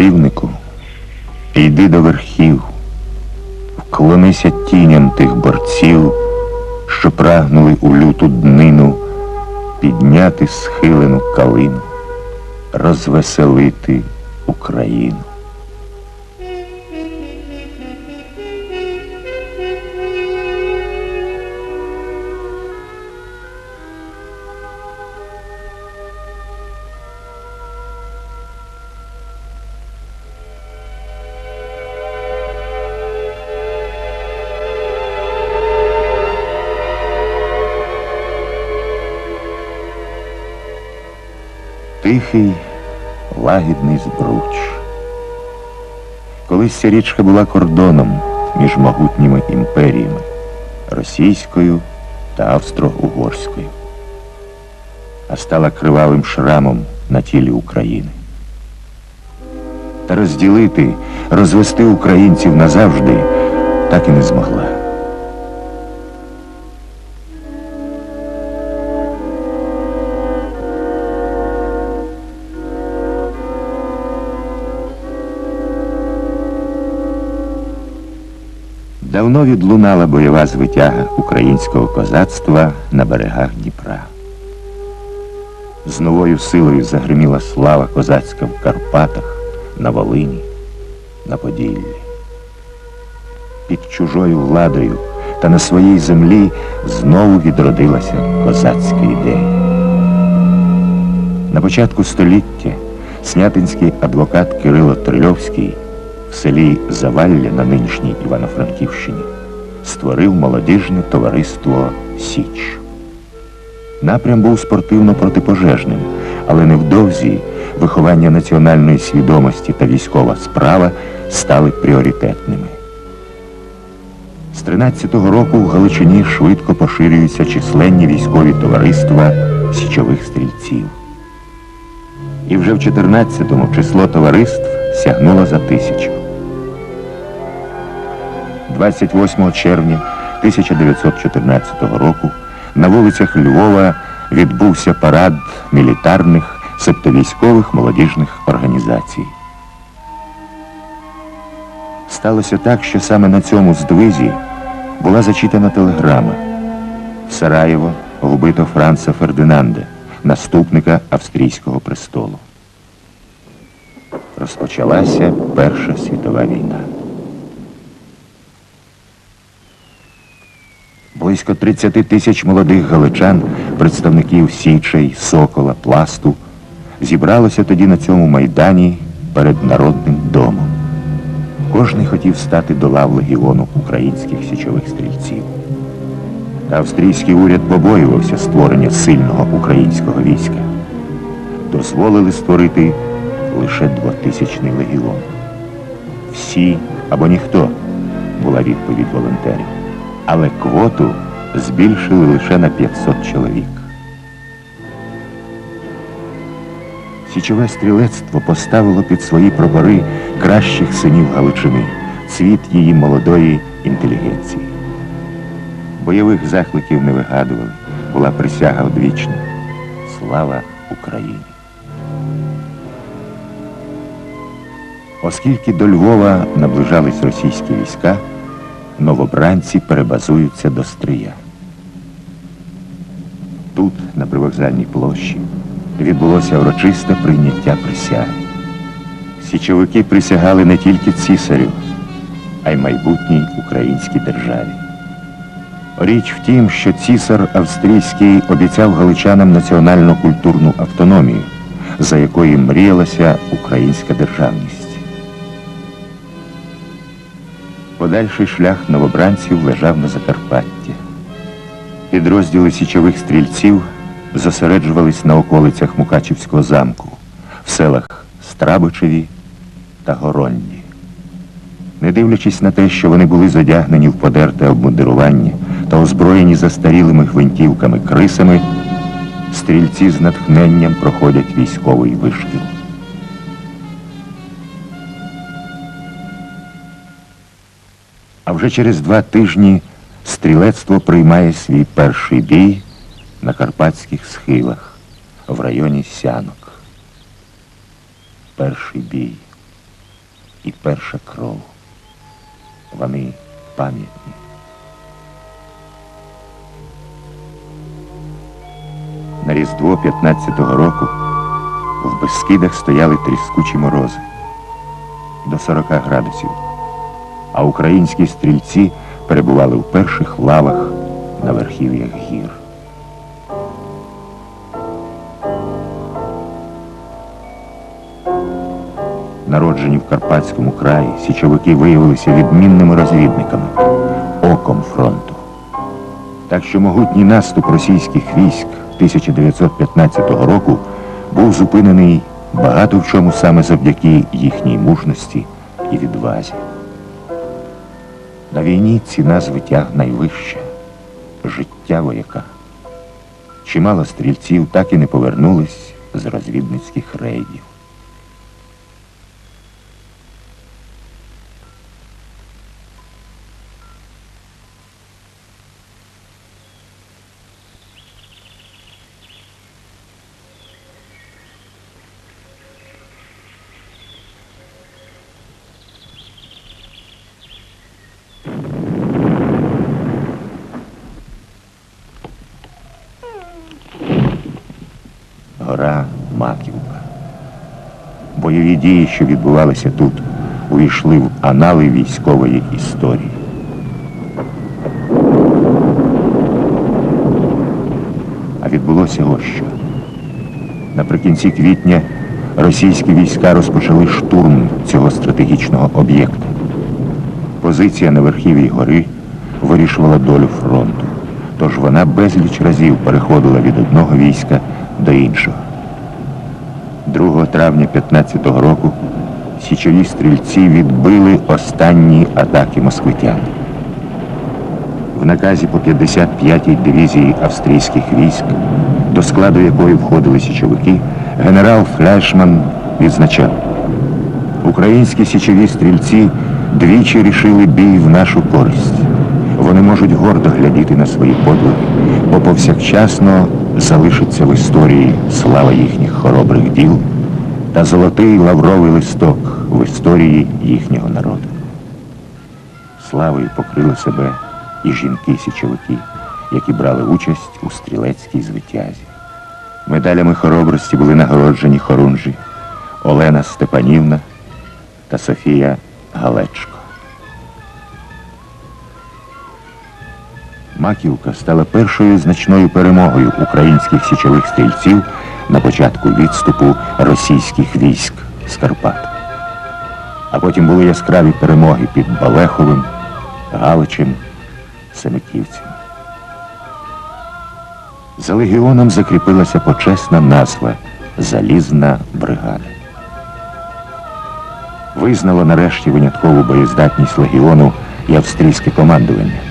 Мандрівнику, йди до верхів, вклонися тіням тих борців, що прагнули у люту днину підняти схилену калину, розвеселити Україну. Тихий, лагідний збруч. Колись ця річка була кордоном між могутніми імперіями російською та австро-угорською, а стала кривавим шрамом на тілі України. Та розділити, розвести українців назавжди так і не змогла. Давно відлунала бойова звитяга українського козацтва на берегах Дніпра. З новою силою загриміла слава козацька в Карпатах, на Волині, на Поділлі. Під чужою владою та на своїй землі знову відродилася козацька ідея. На початку століття снятинський адвокат Кирило Трильовський в селі Завалля на нинішній Івано-Франківщині створив молодіжне товариство Січ. Напрям був спортивно-протипожежним, але невдовзі виховання національної свідомості та військова справа стали пріоритетними. З 13-го року в Галичині швидко поширюються численні військові товариства січових стрільців. І вже в 14-му число товариств сягнуло за тисячу. 28 червня 1914 року на вулицях Львова відбувся парад мілітарних септовійськових молодіжних організацій. Сталося так, що саме на цьому здвизі була зачитана телеграма. Сараєво вбито Франца Фердинанда, наступника австрійського престолу. Розпочалася Перша світова війна. Близько 30 тисяч молодих галичан, представників Січей, Сокола, Пласту, зібралося тоді на цьому майдані перед Народним домом. Кожний хотів стати до лав легіону українських січових стрільців. Та австрійський уряд побоювався створення сильного українського війська. Дозволили створити лише двотисячний легіон. Всі або ніхто була відповідь волонтерів. Але квоту збільшили лише на 500 чоловік. Січове стрілецтво поставило під свої прапори кращих синів Галичини, цвіт її молодої інтелігенції. Бойових закликів не вигадували, була присяга одвічна. Слава Україні! Оскільки до Львова наближались російські війська, новобранці перебазуються до Стрия. Тут, на привокзальній площі, відбулося урочисте прийняття присяги. Січовики присягали не тільки цісарю, а й майбутній українській державі. Річ в тім, що цісар австрійський обіцяв галичанам національну культурну автономію, за якою мріялася українська державність. Подальший шлях новобранців лежав на Закарпатті. Підрозділи січових стрільців зосереджувались на околицях Мукачівського замку, в селах Страбичеві та Горонді. Не дивлячись на те, що вони були задягнені в подерте обмундирування та озброєні застарілими гвинтівками крисами, стрільці з натхненням проходять військовий вишкіл. Вже через два тижні стрілецтво приймає свій перший бій на карпатських схилах в районі Сянок. Перший бій. і перша кров. Вони пам'ятні. На Різдво 15-го року в Бескидах стояли тріскучі морози до 40 градусів, а українські стрільці перебували в перших лавах на верхів'ях гір. Народжені в Карпатському краї, січовики виявилися відмінними розвідниками, оком фронту. Так що могутній наступ російських військ 1915 року був зупинений багато в чому саме завдяки їхній мужності і відвазі. На війні ціна звитяг найвища життя вояка. Чимало стрільців так і не повернулись з розвідницьких рейдів. Гора Маківка. Бойові дії, що відбувалися тут, увійшли в анали військової історії. А відбулося ось що. Наприкінці квітня російські війська розпочали штурм цього стратегічного об'єкта. Позиція на верхів'ї гори вирішувала долю фронту. Тож вона безліч разів переходила від одного війська до іншого. 2 травня 15-го року січові стрільці відбили останні атаки москвитян. В наказі по 55-й дивізії австрійських військ, до складу якої входили січовики, генерал Фляшман відзначав, українські січові стрільці двічі рішили бій в нашу користь. Вони можуть гордо глядіти на свої подвиги, бо повсякчасно залишиться в історії слава їхніх хоробрих діл та золотий лавровий листок в історії їхнього народу. Славою покрили себе і жінки-січовики, які брали участь у стрілецькій звитязі. Медалями хоробрості були нагороджені хорунжі Олена Степанівна та Софія Галечко. Маківка стала першою значною перемогою українських січових стрільців на початку відступу російських військ з Карпат. А потім були яскраві перемоги під Балеховим, Галичем, Семиківцем. За легіоном закріпилася почесна назва Залізна бригада. Визнало нарешті виняткову боєздатність легіону і австрійське командування.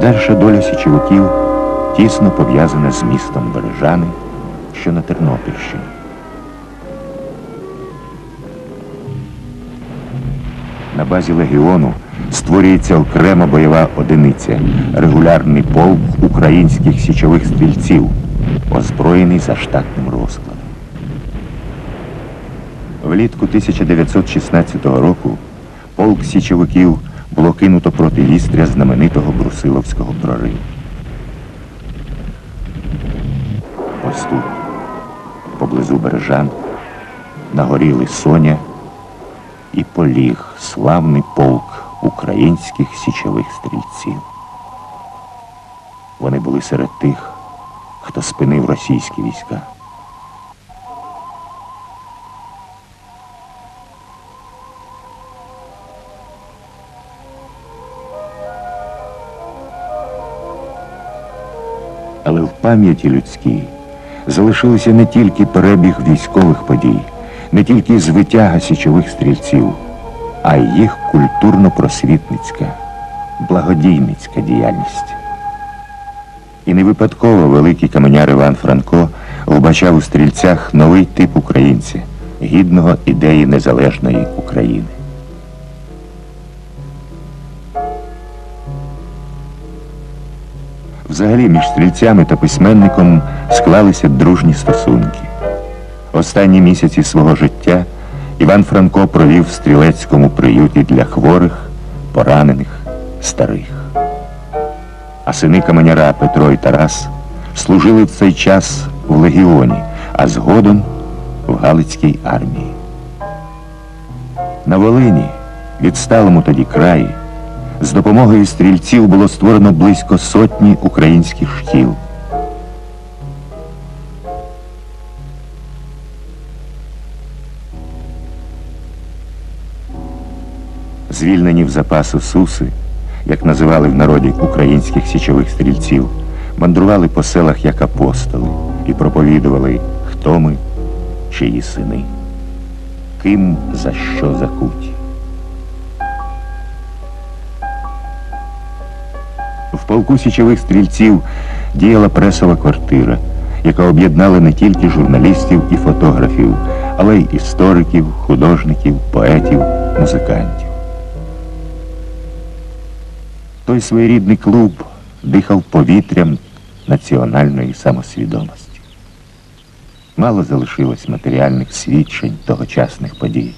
Подальша доля січовиків тісно пов'язана з містом Бережани, що на Тернопільщині. На базі легіону створюється окрема бойова одиниця, регулярний полк українських січових стрільців, озброєний за штатним розкладом. Влітку 1916 року полк січовиків було кинуто проти вістря знаменитого Брусиловського прориву. Ось тут, поблизу Бережан, на горі Лисоня і поліг славний полк українських січових стрільців. Вони були серед тих, хто спинив російські війська. Але в пам'яті людській залишилося не тільки перебіг військових подій, не тільки звитяга січових стрільців, а й їх культурно-просвітницька, благодійницька діяльність. І не випадково великий каменяр Іван Франко вбачав у стрільцях новий тип українця, гідного ідеї незалежної України. Взагалі між стрільцями та письменником склалися дружні стосунки. Останні місяці свого життя Іван Франко провів в стрілецькому приюті для хворих, поранених, старих. А сини каменяра Петро і Тарас служили в цей час в легіоні, а згодом в Галицькій армії. На Волині, відсталому тоді краї, з допомогою стрільців було створено близько сотні українських шкіл. Звільнені в запасу суси, як називали в народі українських січових стрільців, мандрували по селах як апостоли і проповідували, хто ми, чиї сини, ким за що закуті. Полку січових стрільців діяла пресова квартира, яка об'єднала не тільки журналістів і фотографів, але й істориків, художників, поетів, музикантів. Той своєрідний клуб дихав повітрям національної самосвідомості. Мало залишилось матеріальних свідчень тогочасних подій.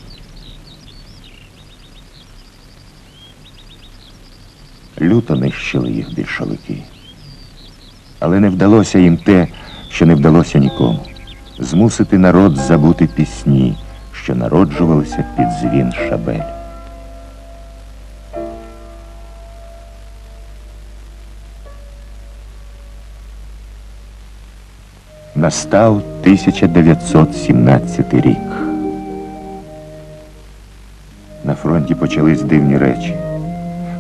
Люто нищили їх більшовики. Але не вдалося їм те, що не вдалося нікому змусити народ забути пісні, що народжувалися під дзвін шабель. Настав 1917 рік. На фронті почались дивні речі.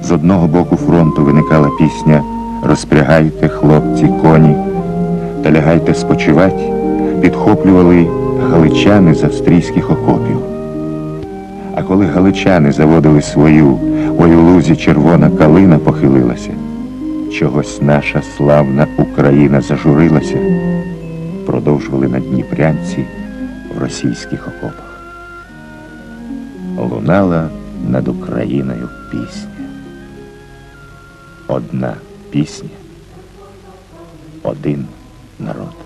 З одного боку фронту виникала пісня Розпрягайте, хлопці, коні та лягайте спочивать, підхоплювали галичани з австрійських окопів. А коли галичани заводили свою, ой у лузі червона калина похилилася, чогось наша славна Україна зажурилася, продовжували на Дніпрянці в російських окопах. Лунала над Україною пісня. Одна пісня, один народ.